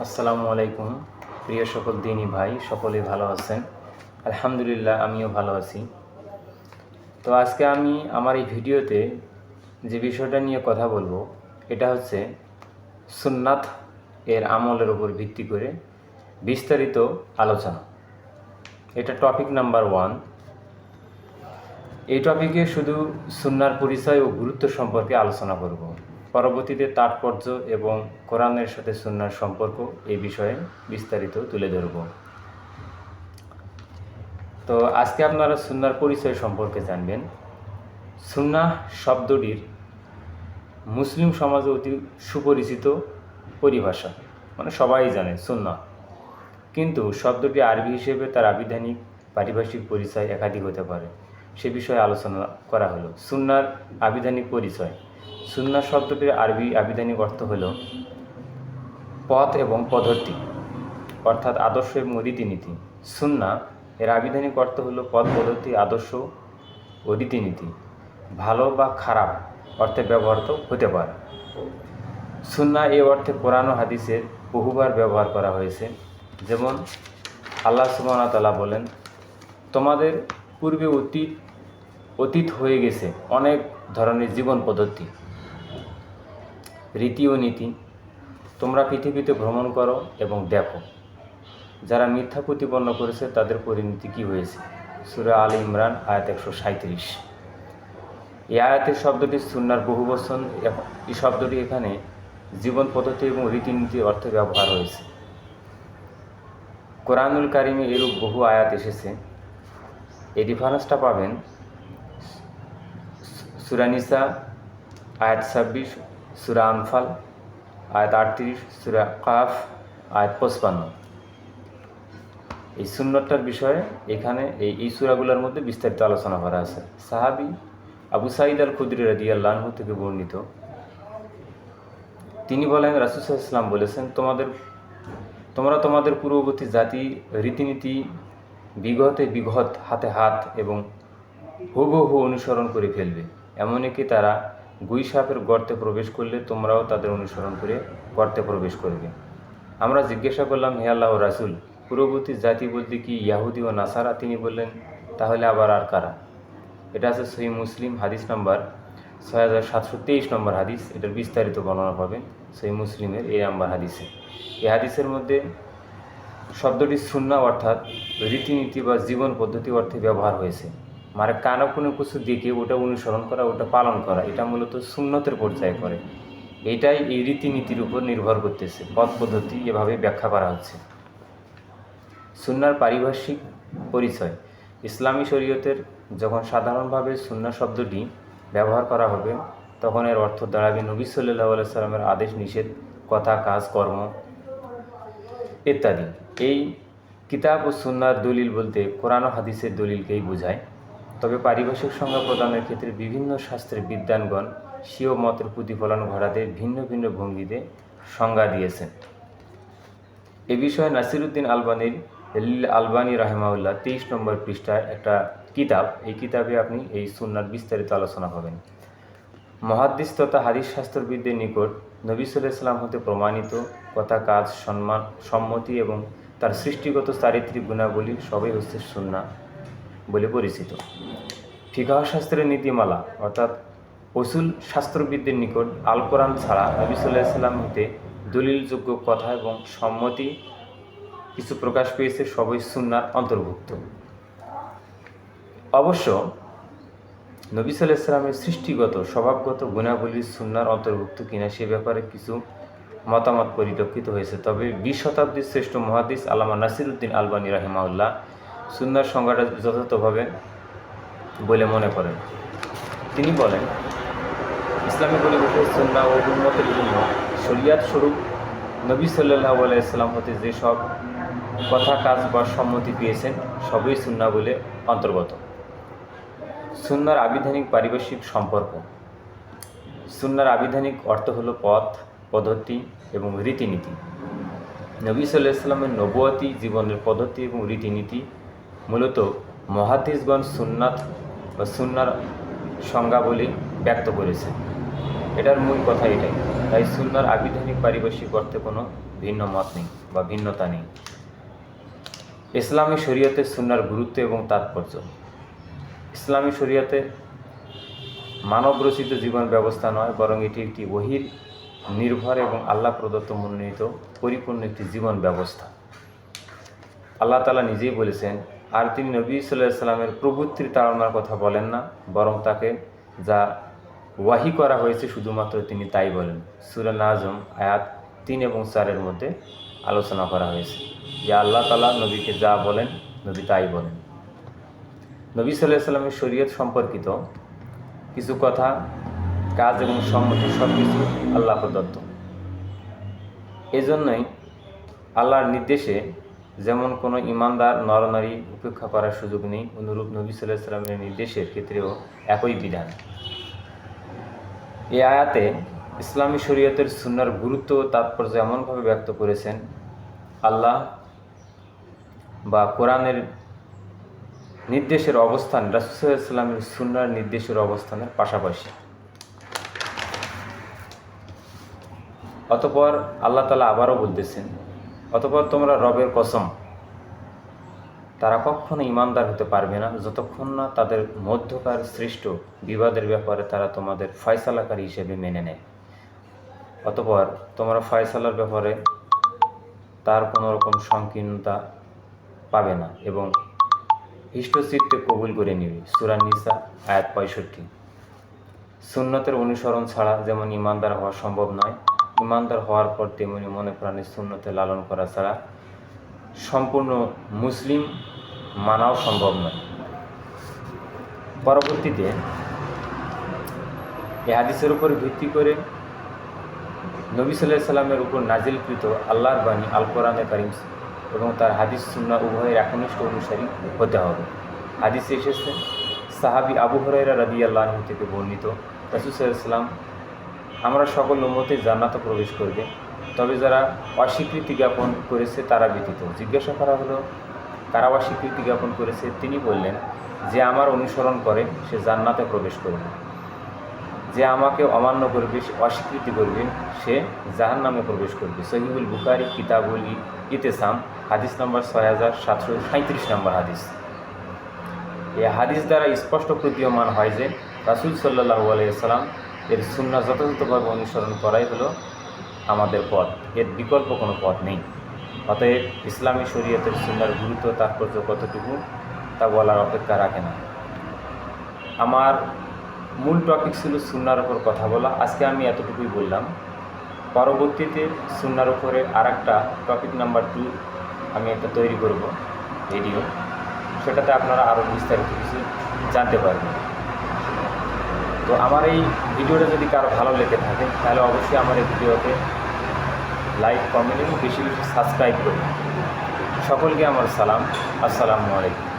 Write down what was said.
আসসালামু আলাইকুম। প্রিয় সকল দিনী ভাই সকলেই ভালো আছেন? আলহামদুলিল্লাহ, আমিও ভালো আছি। তো আজকে আমি আমার এই ভিডিওতে যে বিষয়টা নিয়ে কথা বলব, এটা হচ্ছে সুন্নাত এর আমলের উপর ভিত্তি করে বিস্তারিত আলোচনা। এটা টপিক নাম্বার ওয়ান এই টপিকে শুধু সুন্নার পরিচয় ও গুরুত্ব সম্পর্কে আলোচনা করব। পরবর্তীতে তাৎপর্য এবং কোরআনের সাথে সুন্নার সম্পর্ক এই বিষয়ে বিস্তারিত তুলে ধরব। তো আজকে আপনারা সুন্নার পরিচয় সম্পর্কে জানবেন। সুন্না শব্দটির মুসলিম সমাজে অতি সুপরিচিত পরিভাষা মানে সবাই জানে সুন্না কিন্তু শব্দটি আরবি হিসেবে তার আবিধানিক, পারিভাষিক পরিচয় একাধিক হতে পারে। সে বিষয়ে আলোচনা করা হলো। সুন্নার আবিধানিক পরিচয়। সুন্না শব্দটির আরবি আবিধানিক অর্থ হল পথ এবং পদ্ধতি, অর্থাৎ আদর্শ এবং রীতিনীতি সুন্না এর আবিধানিক অর্থ হল পথ, পদ্ধতি, আদর্শ ও রীতিনীতি। ভালো বা খারাপ অর্থে ব্যবহৃত হতে পারে। সুন্না এ অর্থে কোরআন হাদিসের বহুবার ব্যবহার করা হয়েছে। যেমন আল্লাহ তাআলা বলেন, তোমাদের পূর্বে অতীত অতীত হয়ে গেছে, অনেক ধরনের জীবন পদ্ধতি। রীতি ও নীতি, তোমরা পৃথিবীতে ভ্রমণ করো এবং দেখো, যারা মিথ্যা প্রতিপন্ন করেছে, তাদের পরিণতি কী হয়েছে? সুরা আল ইমরান, আয়াত একশো সাঁত্রিশ এই আয়াতের শব্দটি সুন্নার বহু বচন এই শব্দটি এখানে জীবন পদ্ধতি এবং রীতিনীতি অর্থে ব্যবহার হয়েছে। কোরআনুল কারিমে এরূপ বহু আয়াত এসেছে। এই রেফারেন্সটা পাবেন সুরানিসা আয়াত ছাব্বিশ, সুরা আনফাল, আয়াত আটত্রিশ, সুরা কাফ, আয়াত পঁচপান্ন। এই সুন্নতটার বিষয়ে এখানে এই এই সুরাগুলোর মধ্যে বিস্তারিত আলোচনা করা আছে। সাহাবি আবু সাইদ আল খুদ্রি রাদি আল্লাহ থেকে বর্ণিত। তিনি বলেন রাসুসাহ ইসলাম বলেছেন, তোমাদের তোমরা তোমাদের পূর্ববর্তী জাতি, রীতিনীতি, বিগতে বিগত হাতে হাত এবং হুবহু অনুসরণ করে ফেলবে। এমনকি তারা গুই সাপের গর্তে প্রবেশ করলে তোমরাও তাদের অনুসরণ করে গর্তে প্রবেশ করবে। আমরা জিজ্ঞাসা করলাম, হে আল্লাহ রাসুল, পূর্ববর্তী জাতি বলতে কি ইয়াহুদি ও নাসারা? তিনি বললেন, তাহলে আবার আর কারা? এটা আছে সহি মুসলিম হাদিস নাম্বার ছয় হাজার সাতশো তেইশ নম্বর হাদিস। এটার বিস্তারিত বর্ণনা পাবেন সহি মুসলিমের এই নাম্বার হাদিসে। এই হাদিসের মধ্যে শব্দটি সুন্না অর্থাৎ রীতিনীতি বা জীবন পদ্ধতি অর্থে ব্যবহার হয়েছে। মানে কানো কোনো কিছু দেখে ওটা অনুসরণ করা, ওটা পালন করা, এটা মূলত সুন্নতের পর্যায়ে করে। এটাই এই রীতিনীতির উপর নির্ভর করতেছে, পথ পদ্ধতি এভাবে ব্যাখ্যা করা হচ্ছে। সুন্নার পারিভাষিক পরিচয়। ইসলামী শরীয়তের যখন সাধারণভাবে সুন্না শব্দটি ব্যবহার করা হবে, তখন এর অর্থ দাঁড়াবে নবী সাল্লাহ সাল্লামের আদেশ, নিষেধ, কথা, কাজ, কর্ম ইত্যাদি। এই কিতাব ও সুন্নার দলিল বলতে কোরআন হাদিসের দলিলকেই বোঝায়। তবে পারিভাষিক সংজ্ঞা প্রদানের ক্ষেত্রে বিভিন্ন শাস্ত্রের বিদ্বানগণ স্বীয় মতের প্রতিফলন ঘটাতে ভিন্ন ভিন্ন ভঙ্গিতে সংজ্ঞা দিয়েছেন। এ বিষয়ে নাসিরুদ্দিন আলবানির লিল আলবানী রাহেমাউল্লাহ তেইশ নম্বর পৃষ্ঠায় একটা কিতাব, এই কিতাবে আপনি এই সুন্নার বিস্তারিত আলোচনা পাবেন। মহাদ্দিস তথা হাদিস শাস্ত্রবিদদের নিকট নবী সাল্লাম হতে প্রমাণিত কথা, কাজ, সম্মান, সম্মতি এবং তার সৃষ্টিগত চারিত্রিক গুণাবলী সবই হচ্ছে সুন্না বলে পরিচিত। ফিকাহ শাস্ত্রের নীতিমালা, অর্থাৎ অসুল শাস্ত্রবিদদের নিকট আল কোরআন ছাড়া নবী সাল্লাহ সাল্লাম হতে দলিলযোগ্য কথা এবং সম্মতি কিছু প্রকাশ পেয়েছে সবই সুন্নার অন্তর্ভুক্ত। অবশ্য নবী সাল্লাহ সাল্লামের সৃষ্টিগত, স্বভাবগত গুণাবলীর সুন্নার অন্তর্ভুক্ত কিনা সে ব্যাপারে কিছু মতামত পরিলক্ষিত হয়েছে। তবে বিশ শতাব্দীর শ্রেষ্ঠ মহাদিস আল্লামা নাসিরুদ্দিন আলবানী রাহিমাউল্লাহ সুন্নার সংজ্ঞাটা যথাযথভাবে বলে মনে করেন। তিনি বলেন, ইসলামী পরিবেশের সুন্না ও উন্মতের জন্য শরিয়াত স্বরূপ নবী সাল্লাহ আলাইসাল্লাম হতে যেসব কথা, কাজ বা সম্মতি পেয়েছেন, সবই সুন্না বলে অন্তর্গত। সুন্নার আবিধানিক পারিপার্শ্বিক সম্পর্ক। সুন্নার আবিধানিক অর্থ হল পথ, পদ্ধতি এবং রীতিনীতি। নবী সাল্লাহ সাল্লামের নবুয়াতি, জীবনের পদ্ধতি এবং রীতিনীতি মূলত মহাদিসগণ সুন্নাত বা সুন্নার সংজ্ঞাবলী ব্যক্ত করেছে এটার মূল কথা এটাই। তাই সুন্নার আবিধানিক পারিপার্শ্বিক অর্থে কোনো ভিন্ন মত নেই বা ভিন্নতা নেই। ইসলামী শরীয়তে সুন্নার গুরুত্ব এবং তাৎপর্য। ইসলামী শরীয়তে মানব রচিত জীবন ব্যবস্থা নয়, বরং এটি একটি বহির নির্ভর এবং আল্লাহ প্রদত্ত মনোনীত, পরিপূর্ণ একটি জীবন ব্যবস্থা। আল্লাহ তালা নিজেই বলেছেন আর তিনি নবী সাল্লাহ সাল্লামের প্রভুত্বের তাড়নার কথা বলেন না, বরং তাকে যা ওয়াহি করা হয়েছে শুধুমাত্র তিনি তাই বলেন। সুরা নাজম আয়াত তিন এবং চারের মধ্যে আলোচনা করা হয়েছে। যে আল্লাহ তালা নবীকে যা বলেন, নবী তাই বলেন। নবী সাল্লাহ সাল্লামের শরীয়ত সম্পর্কিত কিছু কথা, কাজ এবং সম্মতি সব কিছু আল্লাহ প্রদত্ত। এজন্যই আল্লাহর নির্দেশে যেমন কোনো ইমানদার নরনারী উপেক্ষা করার সুযোগ নেই, অনুরূপ নবী সাল্লাহ সাল্লামের নির্দেশের ক্ষেত্রেও একই বিধান। এই আয়াতে ইসলামী শরীয়তের সুন্নার গুরুত্ব ও তাৎপর্য এমনভাবে ব্যক্ত করেছেন, আল্লাহ বা কোরআনের নির্দেশের অবস্থান রাসুসাল্লামের সুন্নার নির্দেশের অবস্থানের পাশাপাশি। অতপর আল্লাহ তালা আবারও বলতেছেন অতপর তোমরা রবের কসম, তারা কখনো ইমানদার হতে পারবে না। যতক্ষণ না তাদের মধ্যকার সৃষ্ট বিবাদের ব্যাপারে তারা তোমাদের ফয়সালাকারী হিসেবে মেনে নেয়। অতপর তোমরা ফয়সালার ব্যাপারে তার কোনো রকম সংকীর্ণতা পাবে না এবং হৃষ্টচিত্তে কবুল করে নিবে। নিসা, আয়াত পঁয়ষট্টি। সুন্নতের অনুসরণ ছাড়া যেমন ইমানদার হওয়া সম্ভব নয় ইমানদার হওয়ার পর তেমনি মনে প্রাণে সুন্নতে লালন করা ছাড়া সম্পূর্ণ মুসলিম মানাও সম্ভব নয়। পরবর্তীতে এই হাদিসের উপর ভিত্তি করে নবী সাল্লাহ সাল্লামের উপর নাজিলকৃত আল্লাহর বাণী আল কোরআনে কারিম এবং তার হাদিস সুন্না উভয়ের একনিষ্ঠ অনুসারী হতে হবে। হাদিসে এসেছে, সাহাবি আবু হরাইরা রাদি আল্লাহ থেকে বর্ণিত, রাসুল সাল্লাম আমরা সকল উম্মতে জান্নাতে প্রবেশ করবে। তবে যারা অস্বীকৃতি জ্ঞাপন করেছে, তারা ব্যতীত। জিজ্ঞাসা করা হলো, কারা অস্বীকৃতি জ্ঞাপন করেছে? তিনি বললেন, যে আমার অনুসরণ করে, সে জান্নাতে প্রবেশ করবে। যে আমাকে অমান্য করবে অস্বীকৃতি করবে, সে জাহান নামে প্রবেশ করবে। সহিবুল বুকারি কিতাবুল ইতেসাম, হাদিস নম্বর ছয় হাজার সাতশো সাঁত্রিশ নম্বর হাদিস। এই হাদিস দ্বারা স্পষ্ট প্রতীয়মান হয় যে, রাসুল সাল্লাহু আলাইসাল্লাম এর সুন্না যথাযথভাবে অনুসরণ করাই হলো আমাদের পথ। এর বিকল্প কোনো পথ নেই। অতএব ইসলামী শরীয়তের সুন্নার গুরুত্ব, তাৎপর্য কতটুকু তা বলার অপেক্ষা রাখে না। আমার মূল টপিক ছিল সুন্নার ওপর কথা বলা। আজকে আমি এতটুকুই বললাম। পরবর্তীতে সুন্নার উপরে আর একটা টপিক নাম্বার টু আমি একটা তৈরি করব ভিডিও সেটাতে আপনারা আরও বিস্তারিত কিছু জানতে পারবেন। তো আমার এই ভিডিওটা যদি কারও ভালো লেগে থাকে, তাহলে অবশ্যই আমার এই ভিডিওতে লাইক কমেন্ট এবং বেশি বেশি সাবস্ক্রাইব করুন। সকলকে আমার সালাম। আসসালামু আলাইকুম।